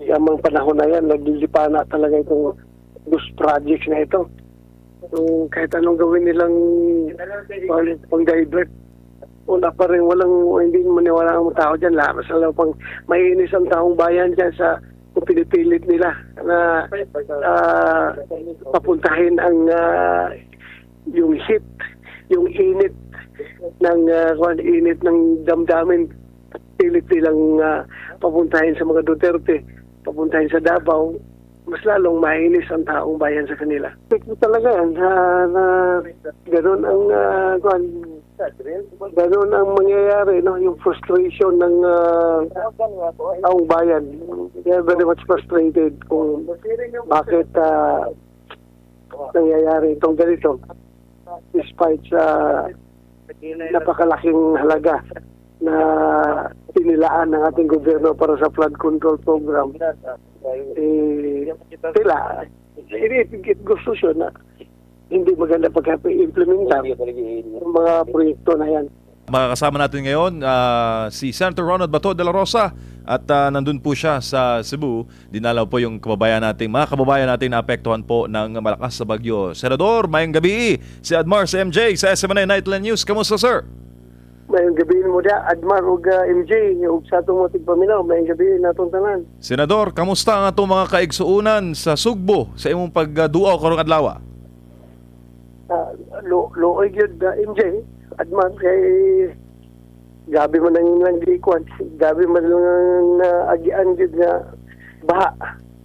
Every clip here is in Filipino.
yung mga panahon na yan, naglilipa na talaga itong bus projects na ito. So, kahit anong gawin nilang pang, pang divert, wala pa rin, walang, hindi maniwala ang tao dyan. Lakas lang pang mainis ang taong bayan dyan sa kung pinipilit nila na ah, papuntahin ang ah, yung heat, yung init ng uh, init ng damdamin pilit nilang ah, papuntahin sa mga Duterte, papuntahin sa Davao, mas lalong mainis ang taong bayan sa kanila. Ito talaga na, na ganun ang uh, ganun ang mangyayari, no? yung frustration ng ah, taong bayan. They are very much frustrated kung bakit ah, nangyayari itong ganito despite sa napakalaking halaga na pinilaan ng ating gobyerno para sa flood control program. Eh, sila, ini gusto siya na hindi maganda pagka-implementa yung mga proyekto na yan. Makakasama natin ngayon ah, si Senator Ronald Bato de la Rosa at ah, nandun po siya sa Cebu. Dinalaw po yung kababayan nating, mga kababayan nating naapektuhan po ng malakas sa bagyo. Senador, mayang gabi si Admar sa MJ sa SMNA Nightline News. Kamusta sir? Mayong gabihin mo da, Admar ug uh, MJ, ug sa itong motig paminaw, mayong gabihin natong tanan. Senador, kamusta ang atong mga kaigsuunan sa Sugbo sa imong pagduaw karong adlaw? uh, lo looy gyud uh, MJ adman kay gabi man ang lang gikuan gabi man lang na agian gyud nga baha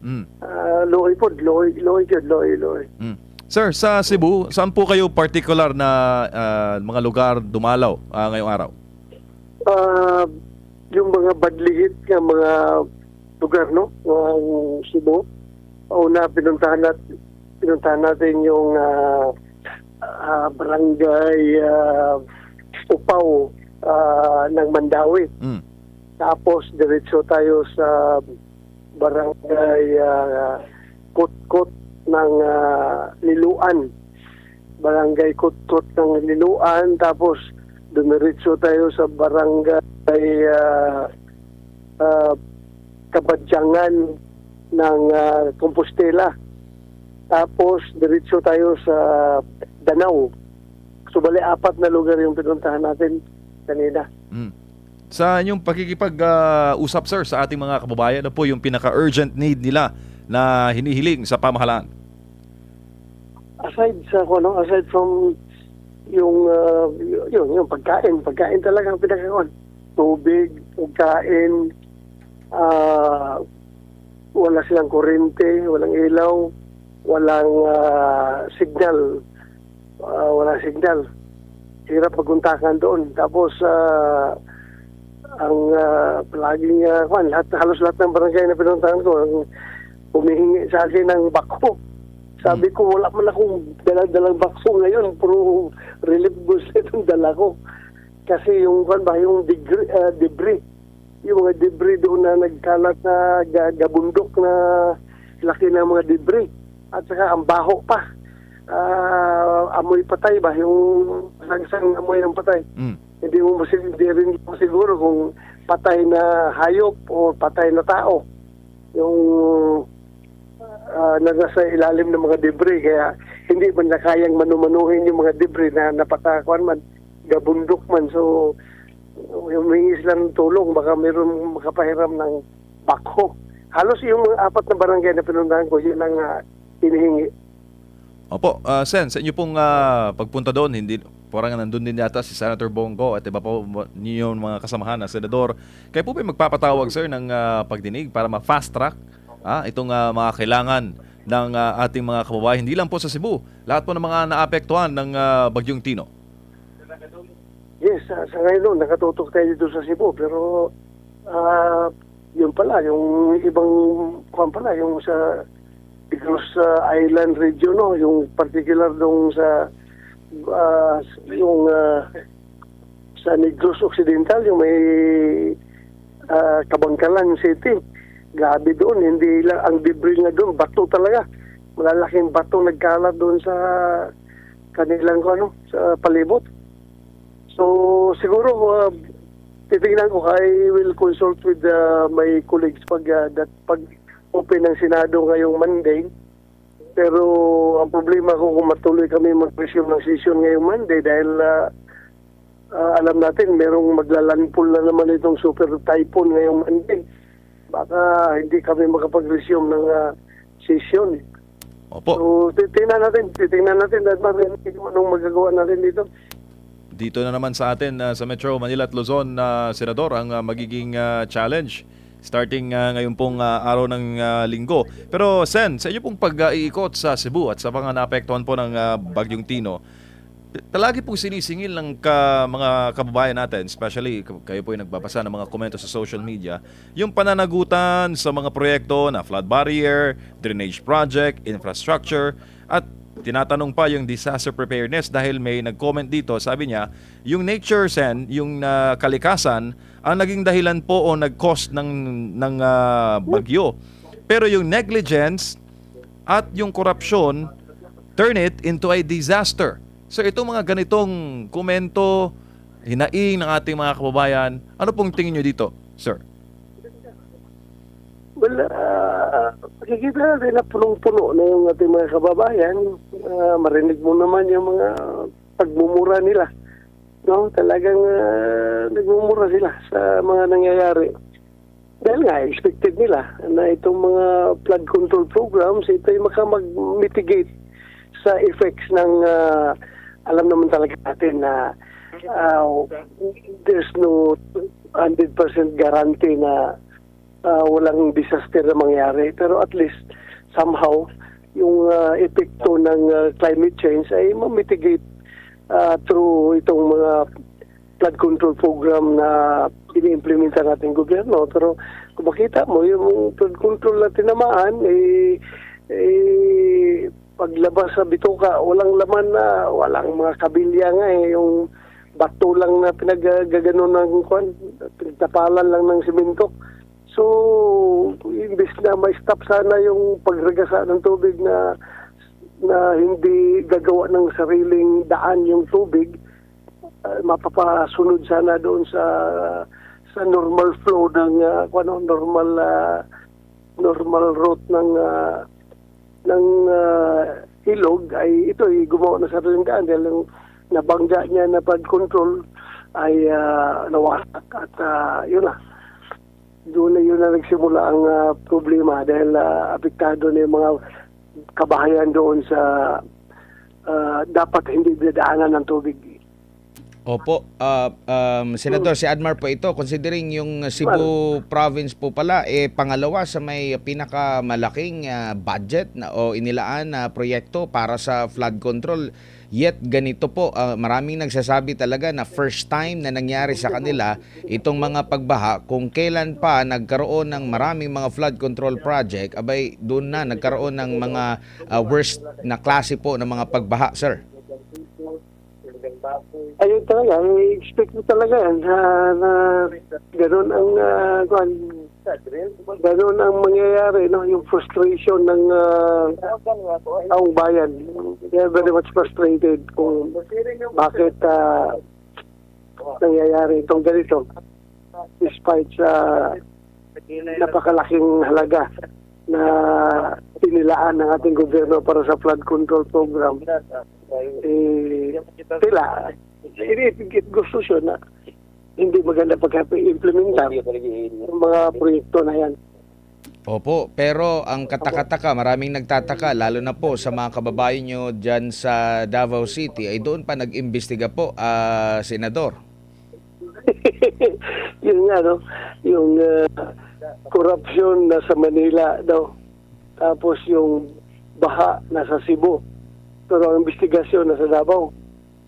Mm. uh, looy pod looy looy gyud looy looy Mm. Sir, sa Cebu, saan po kayo particular na ah, mga lugar dumalaw ah, ngayong araw? uh, yung mga badligit nga mga lugar no ng Cebu una pinuntahan natin pinuntahan natin yung uh, uh, barangay uh, Upaw uh, ng Mandawi Mm. Tapos diretso tayo sa barangay uh, Kutkot ng uh, Liluan. Barangay Kutkot ng Liluan. Tapos dumiretso tayo sa barangay uh, uh, Kabadyangan ng uh, Compostela. Tapos diretso tayo sa Danau. So bali apat na lugar yung pinuntahan natin kanina. Mm. Sa inyong pakikipag-usap sir sa ating mga kababayan, ano po yung pinaka-urgent need nila na hinihiling sa pamahalaan? Aside sa ano, aside from yung uh, yun, yung pagkain, pagkain talaga ang pinakakuan. Tubig, pagkain, ah wala silang kuryente, walang ilaw, walang ah, signal, ah, walang signal. Hirap paguntakan doon. Tapos ah, ang uh, palaging uh, lahat, halos lahat ng barangay na pinuntahan ko, humihingi sa akin ng bako. Sabi ko, wala man akong dalang-dalang bakso ngayon, puro relief goods itong dala ko. Kasi yung, kwan ba, yung debris, ah, debris, yung mga debris doon na nagkalat na ga- gabundok na laki ng mga debris. At saka ang baho pa. Ah, amoy patay ba? Yung sangsang amoy ng patay. Mm. Hindi mo masig- hindi rin mo siguro kung patay na hayop o patay na tao. Yung uh, na nasa ilalim ng mga debris. Kaya hindi man na kayang manumanuhin yung mga debris na napakakuan man gabundok man. So humingi sila ng tulong. Baka mayroon makapahiram ng bako halos yung mga apat na barangay na pinuntahan ko yun ang uh, hinihingi. Opo, ah, Sen, sa inyo pong ah, pagpunta doon, hindi parang nandun din yata si Senator Bongo at iba po ninyo mga kasamahan na senador. Kayo po ba magpapatawag, sir, ng ah, pagdinig para ma-fast track ah, itong ah, mga kailangan ng ah, ating mga kababayan, hindi lang po sa Cebu, lahat po ng mga naapektuhan ng ah, Bagyong Tino. Yes, sa, sa ngayon nakatutok tayo dito sa Cebu pero ah yun pala, yung ibang kwan pala, yung sa Negros ah, Island region, no, yung particular dong sa ah, yung ah, sa Negros Occidental, yung may ah, Kabangkalan City. Grabe doon, hindi lang ang debris nga doon, bato talaga. Malalaking bato nagkalat doon sa kanilang ano, sa palibot. So siguro uh, titingnan ko, I will consult with uh, my colleagues pag, uh, that, pag open ng Senado ngayong Monday. Pero ang problema ko kung matuloy kami mag-resume ng session ngayong Monday dahil uh, uh, alam natin merong maglalandfall na naman itong super typhoon ngayong Monday. Baka hindi kami makapag-resume ng uh, session. Opo. So, titingnan natin, titingnan natin dahil marin anong magagawa natin dito. Dito na naman sa atin uh, sa Metro Manila at Luzon, uh, Senador, ang uh, magiging uh, challenge starting uh, ngayon pong uh, araw ng uh, linggo. Pero Sen, sa inyo pong pag-iikot sa Cebu at sa mga naapektuhan po ng uh, Bagyong Tino, Talagi pong sinisingil ng ka, mga kababayan natin, especially kayo po yung nagbabasa ng mga komento sa social media, yung pananagutan sa mga proyekto na flood barrier, drainage project, infrastructure, at tinatanong pa yung disaster preparedness dahil may nag-comment dito, sabi niya, yung nature sen, yung ah, kalikasan, ang naging dahilan po o nag-cause ng, ng ah, bagyo. Pero yung negligence at yung korupsyon turn it into a disaster. So itong mga ganitong komento, hinaing ng ating mga kababayan, ano pong tingin nyo dito, sir? Well, uh, makikita natin na punong-puno na yung ating mga kababayan. Ah, marinig mo naman yung mga pagmumura nila. No, talagang ah, nagmumura sila sa mga nangyayari. Dahil nga, expected nila na itong mga flood control programs, ito ay makamag-mitigate sa effects ng, ah, alam naman talaga natin na ah, there's no 100% guarantee na ah, walang disaster na mangyari. Pero at least, somehow, yung ah, epekto ng ah, climate change ay ma-mitigate ah, through itong mga flood control program na ini-implementa nating gobyerno. Pero kung makita mo, yung flood control na tinamaan, eh, eh, paglabas sa bituka, walang laman na, walang mga kabilya nga eh, yung bato lang na pinagagano ng kwan, pinagtapalan lang ng simento. So, imbis na ma-stop sana yung pagragasa ng tubig na na hindi gagawa ng sariling daan yung tubig, uh, mapapasunod sana doon sa sa normal flow ng uh, ano, normal ah, normal route ng ah, ng ah, ilog ay ito ay gumawa ng sariling daan dahil yung nabangga niya na pag control ay ah, nawasak at ah, yun na doon na yun na nagsimula ang ah, problema dahil ah, apektado na yung mga kabahayan doon sa ah, dapat hindi dadaanan ng tubig. Opo, ah, um, Senador, si Admar po ito, considering yung Cebu province po pala, eh, pangalawa sa may pinakamalaking ah, budget na, o inilaan na proyekto para sa flood control. Yet ganito po, ah, maraming nagsasabi talaga na first time na nangyari sa kanila itong mga pagbaha. Kung kailan pa nagkaroon ng maraming mga flood control project, abay doon na nagkaroon ng mga ah, worst na klase po ng mga pagbaha, sir. Ayun talaga, i-expect mo talaga na, na ganun ang uh, ganun ang mangyayari, no? yung frustration ng uh, taong bayan. They are very much frustrated kung bakit ah, nangyayari itong ganito despite sa napakalaking halaga na pinilaan ng ating gobyerno para sa flood control program. Eh, sila, ini gusto siya na hindi maganda pagka-implementa yung mga proyekto na yan. Opo, pero ang katakataka, maraming nagtataka, lalo na po sa mga kababayan nyo dyan sa Davao City, ay doon pa nag-imbestiga po, ah, Senador. yun nga, no? Yung uh, corruption nasa Manila daw. Tapos yung baha nasa Cebu. Pero ang investigasyon nasa Davao.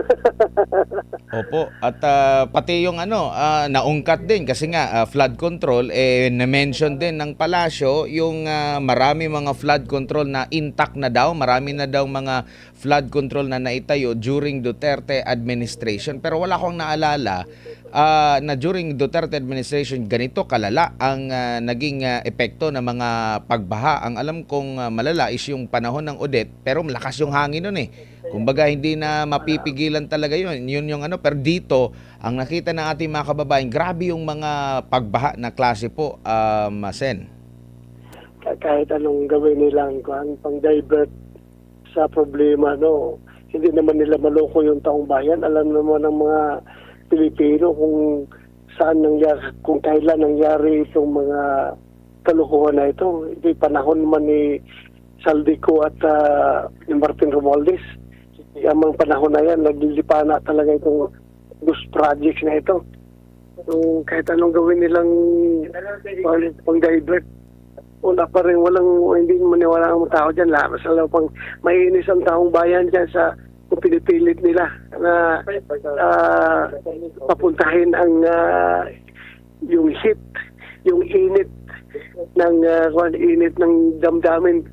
Opo, at ah, pati yung ano, ah, naungkat din kasi nga ah, flood control, eh, na-mention din ng palasyo yung ah, marami mga flood control na intact na daw, marami na daw mga flood control na naitayo during Duterte administration. Pero wala akong naalala ah, na during Duterte administration ganito kalala ang ah, naging ah, epekto ng mga pagbaha. Ang alam kong ah, malala is yung panahon ng Odette, pero malakas yung hangin nun eh. Kumbaga hindi na mapipigilan talaga 'yun. 'Yun yung ano pero dito ang nakita ng ating mga kababayan, grabe yung mga pagbaha na klase po, um, Sen. Ka- kahit anong gawin nilang kuhan, pang-divert sa problema, no? Hindi naman nila maloko yung taong bayan. Alam naman ng mga Pilipino kung saan nangyari, kung kailan nangyari itong mga kalukuhan na ito. Ito'y panahon man ni Saldico at ah, ni Martin Romualdez. Yung mga panahon na yan, naglilipa na talaga itong bus projects na ito. So, kahit anong gawin nilang pang- pang-divert, wala pa rin, walang, hindi maniwala ang tao dyan. Lahat sa pang mainis ang taong bayan dyan sa kung pinipilit nila na ah, papuntahin ang ah, yung heat, yung init ng uh, init ng damdamin.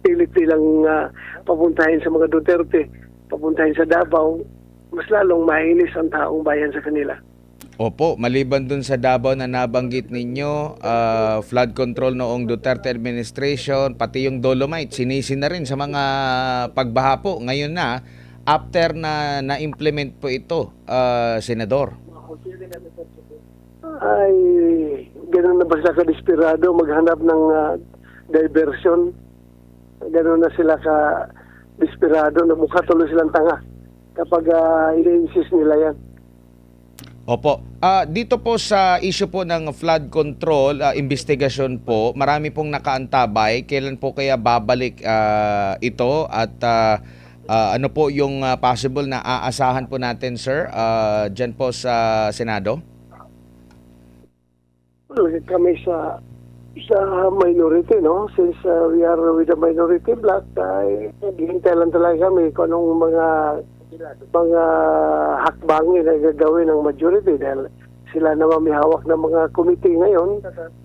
Pilit nilang ah, papuntahin sa mga Duterte, papuntahin sa Davao, mas lalong mainis ang taong bayan sa kanila. Opo, maliban dun sa Davao na nabanggit ninyo, ah, flood control noong Duterte administration, pati yung Dolomite, sinisi na rin sa mga pagbaha po. Ngayon na, after na na-implement po ito, ah, Senador. ay ganun na ba sila ka-desperado maghanap ng ah, diversion? Ganun na sila ka-desperado na mukha tuloy silang tanga kapag uh, ini-insist nila yan. Opo. Ah, dito po sa issue po ng flood control, ah, investigasyon po, marami pong nakaantabay. Kailan po kaya babalik ah, ito at ah, ah, ano po yung ah, possible na aasahan po natin, sir, ah, dyan po sa Senado? Well, kami sa sa minority, no? Since uh, we are with the minority bloc, ay naghihintay lang talaga kami kung anong mga mga hakbangin na gagawin ng majority dahil sila naman may hawak ng mga committee ngayon,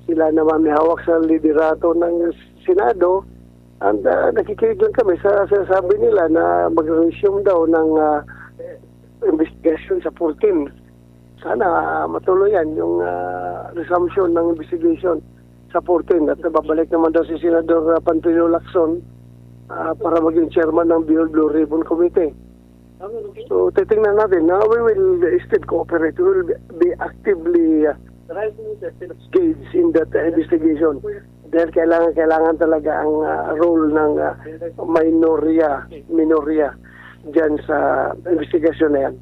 sila naman may hawak sa liderato ng Senado, and uh, nakikinig lang kami sa sinasabi nila na mag-resume daw ng uh, investigation sa 14 sana ah, matuloy yan yung ah, resumption ng investigation sa 14 at babalik naman daw si Senador uh, Pantino Lacson ah, para maging chairman ng Beyond Blue Ribbon Committee. So titingnan natin. Now we will still cooperate. We will be actively uh, engaged in that uh, investigation. Dahil kailangan kailangan talaga ang ah, role ng uh, minorya, minorya dyan sa investigation na yan.